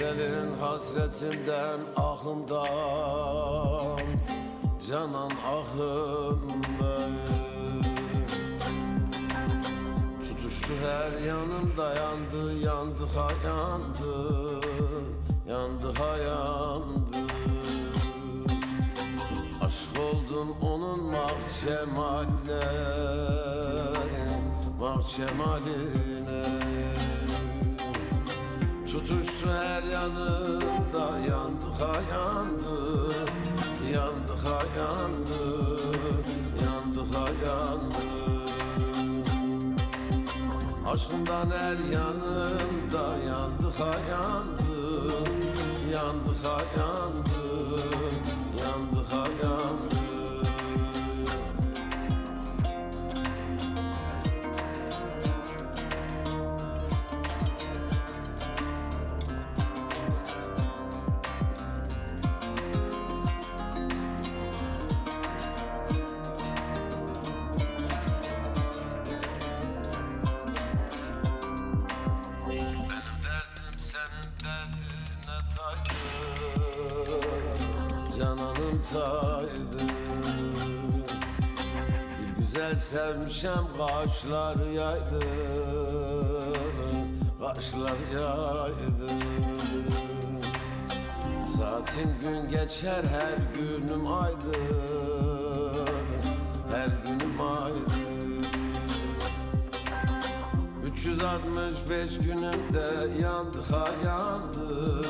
Güzelin hasretinden ahından Canan ahından Tutuştu her yanımda yandı yandı ha yandı Yandı ha yandı. Aşk oldum onun mahşemaline Mahşemaline yanında yandı ha yandı Yandı ha yandı Yandı ha yandı Aşkından her yanında yandı ha yandı Yandı ha yandı Cananım taydı. Bir güzel sevmişem kaşlar yaydı Kaşlar yaydı. Saatin gün geçer her günüm aydı Her günüm aydı. 365 günümde yandı ha yandı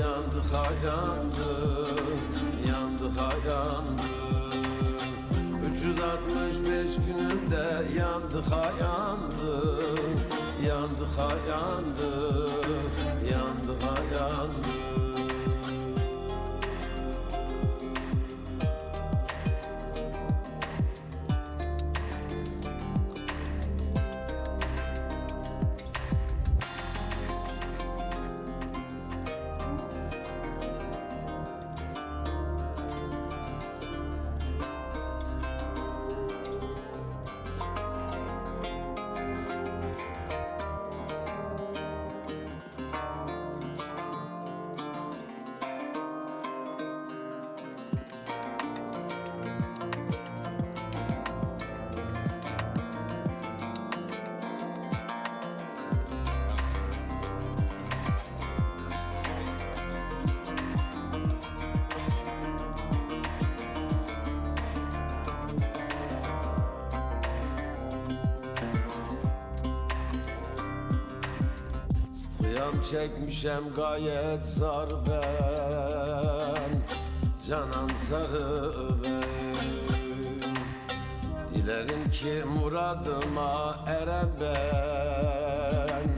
Yandı ha Yandı 365 günümde yandı ha yandı Yandı ha yandı Kıyam çekmişem gayet zar ben. Canan sarı ben Dilerim ki muradıma erem ben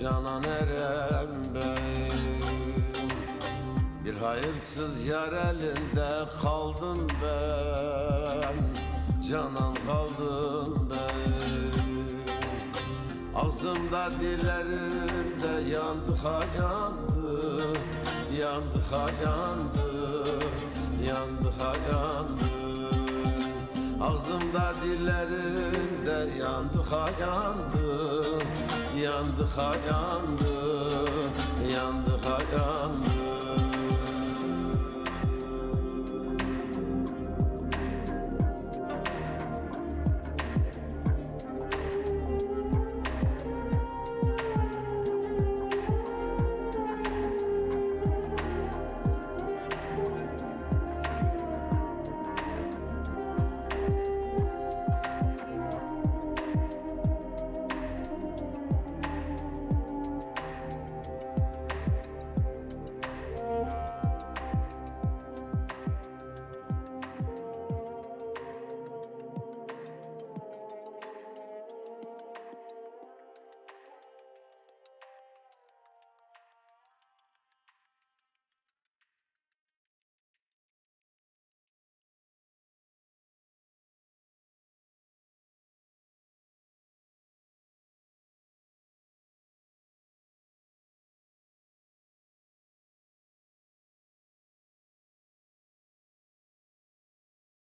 Canan erem ben Bir hayırsız yar elinde kaldım ben. Canan kaldım ben. Ağzımda dillerimde yandı ha yandı Yandı ha yandı Yandı ha yandı Ağzımda dillerimde yandı ha yandı Yandı ha yandı Yandı ha yandı